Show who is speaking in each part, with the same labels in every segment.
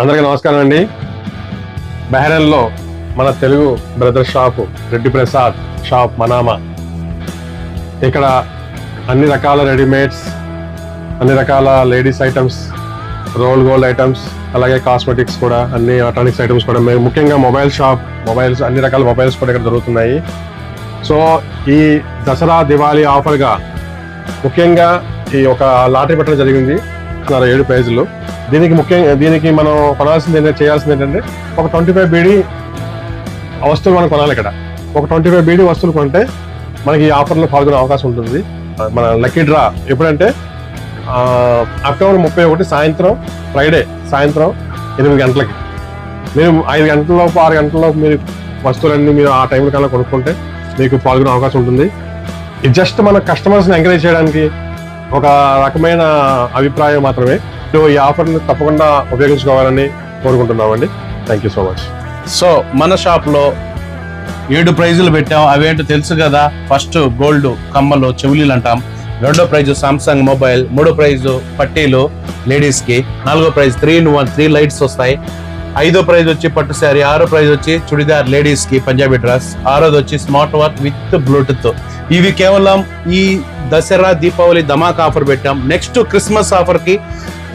Speaker 1: అందరికీ నమస్కారం అండి. బహ్రెయిన్లో మన Telugu brother shop Reddy Prasad shop Manama. ఇక్కడ అన్ని రకాల రెడీమేడ్స్ అన్ని రకాల ladies items roll gold items అలాగే కాస్మెటిక్స్ కూడా అన్ని ఎలక్ట్రానిక్స్ ఐటమ్స్ కూడా. మేము ముఖ్యంగా మొబైల్ షాప్ మొబైల్స్ అన్ని రకాల మొబైల్స్ కూడా ఇక్కడ దొరుకుతున్నాయి. సో ఈ దసరా దివాళీ ఆఫర్గా ముఖ్యంగా ఈ ఒక లాటరీ పెట్టడం జరిగింది. చెప్తున్నారు ఏడు ప్రైజులు దీనికి ముఖ్యంగా దీనికి మనం కొనాల్సింది ఏంటంటే చేయాల్సింది ఏంటంటే ఒక ట్వంటీ ఫైవ్ బీడీ వస్తువులు మనం కొనాలి ఇక్కడ. ఒక ట్వంటీ ఫైవ్ బీడీ వస్తువులు కొంటే మనకి ఈ ఆఫర్లో పాల్గొనే అవకాశం ఉంటుంది. మన లక్కీ డ్రా ఎప్పుడంటే అక్టోబర్ ముప్పై ఒకటి సాయంత్రం ఫ్రైడే సాయంత్రం ఎనిమిది గంటలకి. మీరు ఐదు గంటలలోపు ఆరు గంటలలోపు మీరు వస్తువులన్నీ మీరు ఆ టైంలో కన్నా కొనుక్కుంటే మీకు పాల్గొనే అవకాశం ఉంటుంది. ఇది జస్ట్ మన కస్టమర్స్ని ఎంకరేజ్ చేయడానికి ఒక రకమైన అభిప్రాయం మాత్రమే. సో ఈ ఆఫర్ని తప్పకుండా ఉపయోగించుకోవాలని కోరుకుంటున్నామండి. Thank you so much
Speaker 2: so మన షాప్లో ఏడు ప్రైజులు పెట్టాం. అవేంటో తెలుసు కదా? ఫస్ట్ గోల్డ్ కమ్మలు చెవులీలు అంటాం. రెండో ప్రైజ్ సామ్సంగ్ మొబైల్. మూడో ప్రైజు పట్టీలు లేడీస్కి. నాలుగో prize three in one three lights వస్తాయి. ఐదో ప్రైజ్ వచ్చి పట్టు శారీ ఆరో ప్రైజ్ వచ్చి చుడిదార్ లేడీస్కి పంజాబీ డ్రెస్ ఆరోది వచ్చి స్మార్ట్ వాచ్ విత్ బ్లూటూత్ ఇవి కేవలం ఈ దసరా దీపావళి ధమాక్ ఆఫర్ పెట్టాం. నెక్స్ట్ క్రిస్మస్ ఆఫర్కి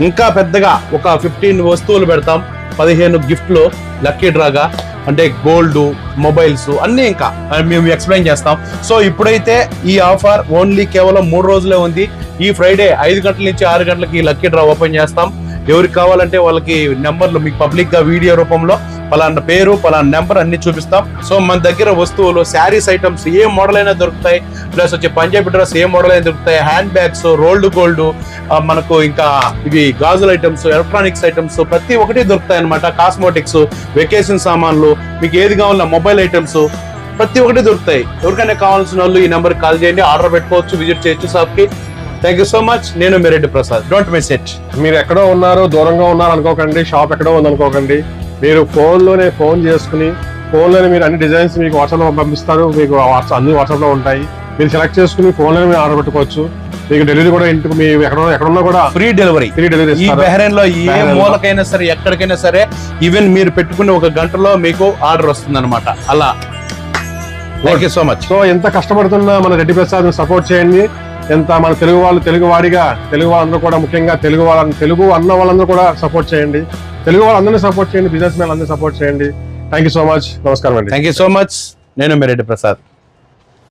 Speaker 2: ఇంకా పెద్దగా ఒక ఫిఫ్టీన్ వస్తువులు పెడతాం. పదిహేను గిఫ్ట్లు లక్కీ డ్రాగా అంటే గోల్డ్ మొబైల్స్ అన్నీ ఇంకా మేము ఎక్స్ప్లెయిన్ చేస్తాం. సో ఇప్పుడైతే ఈ ఆఫర్ ఓన్లీ కేవలం మూడు రోజులే ఉంది. ఈ ఫ్రైడే ఐదు గంటల నుంచి ఆరు గంటలకి ఈ లక్కీ డ్రా ఓపెన్ చేస్తాం. ఎవరికి కావాలంటే వాళ్ళకి నెంబర్లు మీకు పబ్లిక్గా వీడియో రూపంలో పలానా పేరు పలానా నెంబర్ అన్ని చూపిస్తాం. సో మన దగ్గర వస్తువులు శారీస్ ఐటమ్స్ ఏ మోడల్ అయినా దొరుకుతాయి. ప్లస్ వచ్చి పంజాబీ డ్రెస్ ఏ మోడల్ అయినా దొరుకుతాయి. హ్యాండ్ బ్యాగ్స్ రోల్డ్ గోల్డ్ మనకు ఇంకా ఇవి గాజుల ఐటమ్స్ ఎలక్ట్రానిక్స్ ఐటమ్స్ ప్రతి ఒక్కటి దొరుకుతాయి అనమాట కాస్మోటిక్స్ వెకేషన్ సామాన్లు మీకు ఏది కావాలన్నా మొబైల్ ఐటమ్స్ ప్రతి ఒక్కటి దొరుకుతాయి. ఎవరికైనా కావాల్సిన వాళ్ళు ఈ నెంబర్ కాల్ చేయండి. ఆర్డర్ పెట్టుకోవచ్చు విజిట్ చేయొచ్చు షాప్కి థ్యాంక్ యూ సో మచ్ నేను మీరెడ్డి ప్రసాద్. డోంట్ మిస్ ఇట్
Speaker 1: మీరు ఎక్కడో ఉన్నారు దూరంగా ఉన్నారు అనుకోకండి షాప్ ఎక్కడో ఉంది అనుకోకండి మీరు ఫోన్లోనే ఫోన్ చేసుకుని ఫోన్లోనే మీరు అన్ని డిజైన్స్ మీకు వాట్సాప్లో పంపిస్తారు మీకు వాట్సాప్ అన్ని వాట్సాప్లో ఉంటాయి. మీరు సెలెక్ట్ చేసుకుని ఫోన్లోనే మీరు ఆర్డర్ పెట్టుకోవచ్చు. మీకు డెలివరీ కూడా ఇంటికి మీ ఎక్కడ ఎక్కడున్నా కూడా
Speaker 2: ఫ్రీ డెలివరీ
Speaker 1: ఫ్రీ డెలివరీ
Speaker 2: ఈ లో ఏ. మూలకైనా సరే ఎక్కడికైనా సరే ఈవెన్ మీరు పెట్టుకునే ఒక గంటలో మీకు ఆర్డర్ వస్తుంది అనమాట అలా. Thank you so much
Speaker 1: so ఎంత కష్టపడుతున్నా మన రెడ్డి ప్రసాద్ సపోర్ట్ చేయండి. ఎంత మన తెలుగు వాళ్ళు తెలుగు వాడిగా తెలుగు వాళ్ళందరూ కూడా ముఖ్యంగా తెలుగు వాళ్ళని తెలుగు అన్న వాళ్ళందరూ కూడా సపోర్ట్ చేయండి. తెలుగు వాళ్ళందరినీ సపోర్ట్ చేయండి బిజినెస్ మ్యాన్ అందరినీ సపోర్ట్ చేయండి. థ్యాంక్ యూ సో మచ్ నమస్కారం అండి.
Speaker 2: థ్యాంక్ యూ సో మచ్ నేను మిరెడ్డి ప్రసాద్.